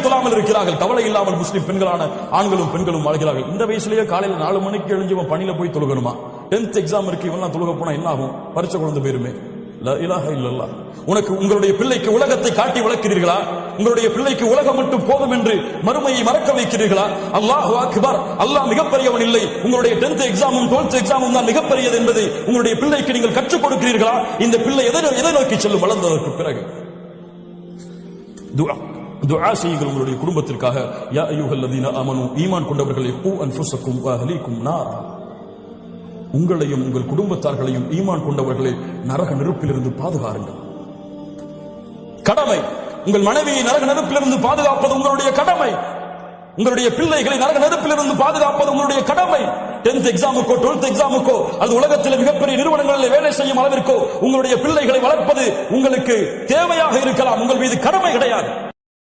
பிள்ளைகள் தொழாமல் இருக்கிறார்கள். கவலை இல்லாமல் முஸ்லிம் பெண்களான ஆண்களும் பெண்களும் வாழ்கிறார்கள். இந்த வயசுலயே காலையில நாலு மணிக்கு எழுஞ்சி இவன் பணியில போய் தொழுகணுமா? டென்த் எக்ஸாம் இருக்கு இவெல்லாம் தொழுக போனா என்ன ஆகும் பரிச்சை குழந்தை போயிருமே. உனக்கு உங்களுடைய பிள்ளைக்கு உலகத்தை காட்டி வளர்க்கிறீர்களா? உங்களுடைய பிள்ளைக்கு உலகம் மட்டும் போதும் என்று மறுமையை மறக்க வைக்கிறீர்களா? அல்லாஹ் அக்பர். அல்லாஹ் மிகப்பெரியவன் இல்லை. உங்களுடைய 10th எக்ஸாமும் 12th எக்ஸாமும் தான் மிகப்பெரியது என்பதை உங்களுடைய பிள்ளைக்கு நீங்கள் கற்றுக் கொடுக்கிறீர்களா? இந்த பிள்ளை எதை எதை நோக்கி செல்லும்? வளர்ந்ததற்கு பிறகு. துஆ செய்யுங்கள் உங்களுடைய குடும்பத்திற்காக யா அய்யுஹல்லதீன அமனு ஈமான் கொண்டவர்களை கூ அன்ஃபுசக்கும் வ நார். உங்களையும் உங்கள் குடும்பத்தார்களையும் ஈமான் கொண்டவர்களை நரக நெருப்பிலிருந்து பாதுகாருங்கள். கடமை. உங்கள் மனைவியை நரக நெருப்பிலிருந்து பாதுகாப்பது உங்களுடைய கடமை. உங்களுடைய பிள்ளைகளை நரக நெருப்பிலிருந்து பாதுகாப்பது உங்களுடைய கடமை. டென்த் எக்ஸாமுக்கோ டுவெல்த் எக்ஸாமுக்கோ அது உலகத்தில் மிகப்பெரிய நிறுவனங்களில் வேலை செய்யும் அளவிற்கோ உங்களுடைய பிள்ளைகளை வளர்ப்பது உங்களுக்கு தேவையாக இருக்கலாம். உங்கள் மீது கடமை கிடையாது.